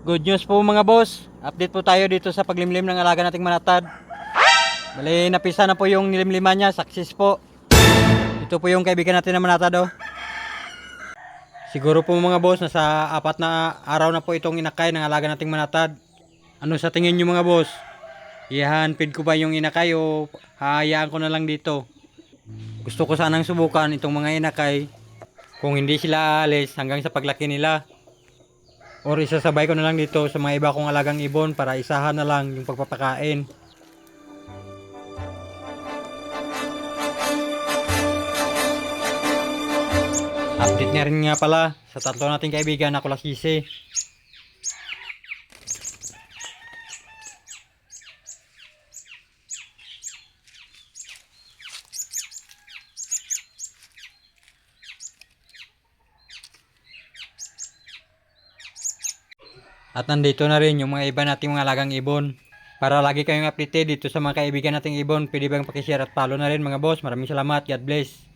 Good news po mga boss. Update po tayo dito sa paglimlim ng alaga nating manatad. Bali, napisa na po yung nilimliman niya. Success po. Ito po yung kaibigan natin na manatad oh. Siguro po mga boss, nasa apat na araw na po itong inakay ng alaga nating manatad. Ano sa tingin nyo mga boss? Ihanpid ko ba yung inakay o hayaan ko na lang dito? Gusto ko sanang subukan itong mga inakay kung hindi sila aalis hanggang sa paglaki nila. Or isasabay ko na lang dito sa mga iba kong alagang ibon para isahan na lang yung pagpapakain. Update na rin nga pala sa tatlo nating kaibigan na kulasisi. At nandito na rin yung mga iba nating mga alagang ibon. Para lagi kayong updated dito sa mga kaibigan nating ibon, pwede bang pakishare at follow na rin mga boss. Maraming salamat. God bless.